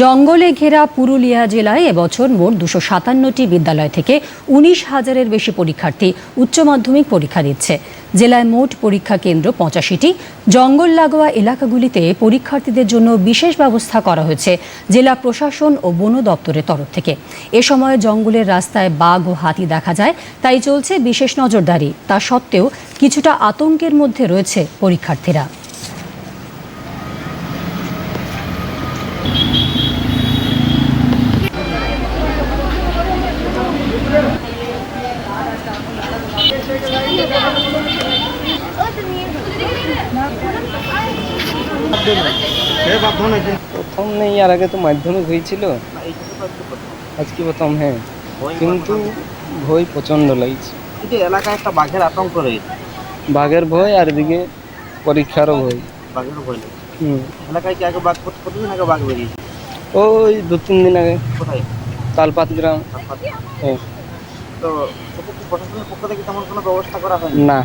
জঙ্গলে ঘেরা পুরুলিয়া জেলায় এবছর মোট দুশো সাতান্নটি বিদ্যালয় থেকে উনিশ হাজারের বেশি পরীক্ষার্থী উচ্চ মাধ্যমিক পরীক্ষা দিচ্ছে জেলায় মোট পরীক্ষা কেন্দ্র পঁচাশিটি। জঙ্গল লাগোয়া এলাকাগুলিতে পরীক্ষার্থীদের জন্য বিশেষ ব্যবস্থা করা হয়েছে জেলা প্রশাসন ও বন দপ্তরের তরফ থেকে। এ সময় জঙ্গলের রাস্তায় বাঘ ও হাতি দেখা যায়, তাই চলছে বিশেষ নজরদারি। তা সত্ত্বেও কিছুটা আতঙ্কের মধ্যে রয়েছে পরীক্ষার্থীরা। প্রথম নেই আর আগে তো মাধ্যমিক হয়েছিল। আজকে প্রথম হ্যাঁ। কিন্তু ভয় প্রচণ্ড লাগছে। এলাকায় একটা বাঘের আতঙ্ক রয়েছে বাঘের ভয় আর এদিকে পরীক্ষারও ভয়। বাঘের ভয় হুম। এলাকায় কি আগে বাঘ কত- কতদিন আগে বাঘ বেরিয়েছে? ওই দু তিন দিন আগে। কোথায়? তালপাত গ্রাম। হাসপাতালে? হ্যাঁ তো প্রশাসনের পক্ষ থেকে তেমন কোনো ব্যবস্থা করা হয়নি? না।